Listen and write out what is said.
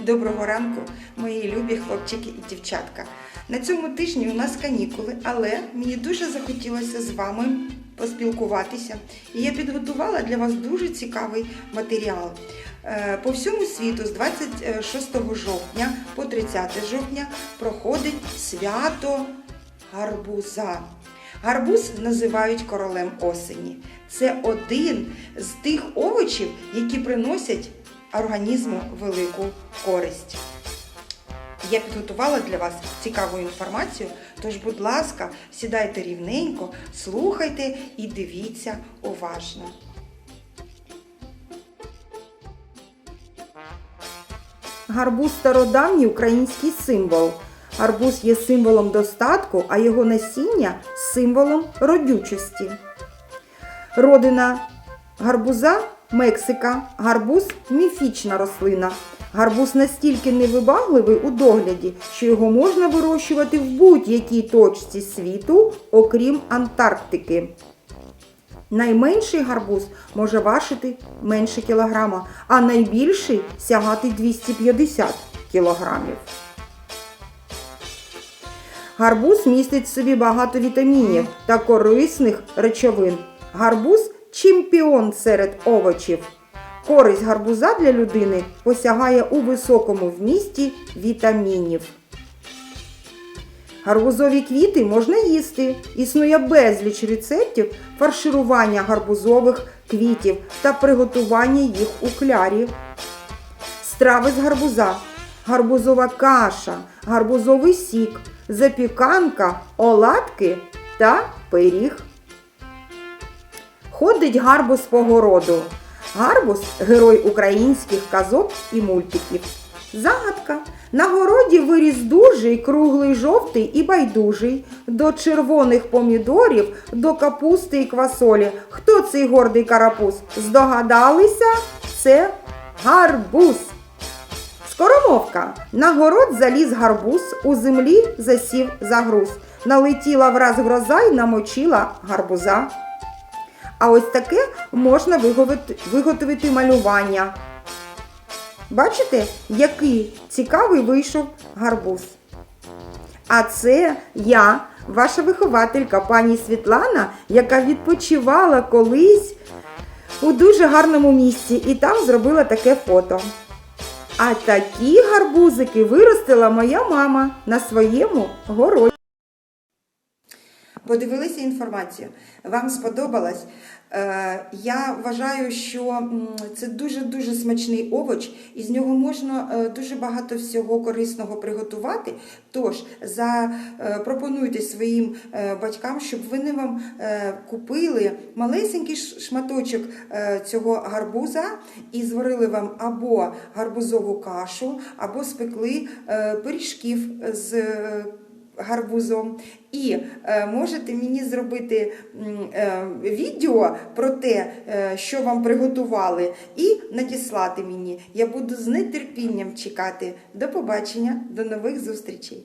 Доброго ранку, мої любі хлопчики і дівчатка. На цьому тижні у нас канікули, але мені дуже захотілося з вами поспілкуватися. І я підготувала для вас дуже цікавий матеріал. Е, По всьому світу з 26 жовтня по 30 жовтня проходить свято гарбуза. Гарбуз називають королем осені. Це один з тих овочів, які приносять організму велику користь. Я підготувала для вас цікаву інформацію, тож, будь ласка, сідайте рівненько, слухайте і дивіться уважно. Гарбуз стародавній український символ. Гарбуз є символом достатку, а його насіння символом родючості. Родина гарбуза Мексика. Гарбуз міфічна рослина. Гарбуз настільки невибагливий у догляді, що його можна вирощувати в будь-якій точці світу, окрім Антарктики. Найменший гарбуз може важити менше кілограма, а найбільший сягати 250 кілограмів. Гарбуз містить в собі багато вітамінів та корисних речовин. Гарбуз чемпіон серед овочів. Користь гарбуза для людини посягає у високому вмісті вітамінів. Гарбузові квіти можна їсти. Існує безліч рецептів фарширування гарбузових квітів та приготування їх у клярі. Страви з гарбуза, гарбузова каша, гарбузовий сік, запіканка, оладки та пиріг. Ходить гарбуз по городу. Гарбуз герой українських казок і мультиків. Загадка. На городі виріс дужий, круглий, жовтий і байдужий. До червоних помідорів, до капусти і квасолі. Хто цей гордий карапуз? Здогадалися? Це гарбуз. Скоромовка. На город заліз гарбуз, у землі засів загруз. Налетіла враз гроза й намочила гарбуза. А ось таке можна виготовити, малювання. Бачите, який цікавий вийшов гарбуз. А це я, ваша вихователька, пані Світлана, яка відпочивала колись у дуже гарному місці і там зробила таке фото. А такі гарбузики виростила моя мама на своєму городі. Подивилися інформацію. Вам сподобалось? Е, я вважаю, що це дуже-дуже смачний овоч, і з нього можна е, дуже багато всього корисного приготувати. Тож запропонуйте своїм е, батькам, щоб вони вам купили малесенький шматочок цього гарбуза і зварили вам або гарбузову кашу, або спекли пиріжків з. Гарбузом. І е, можете мені зробити е, відео про те, е, що вам приготували, і надіслати мені. Я буду з нетерпінням чекати. До побачення, до нових зустрічей.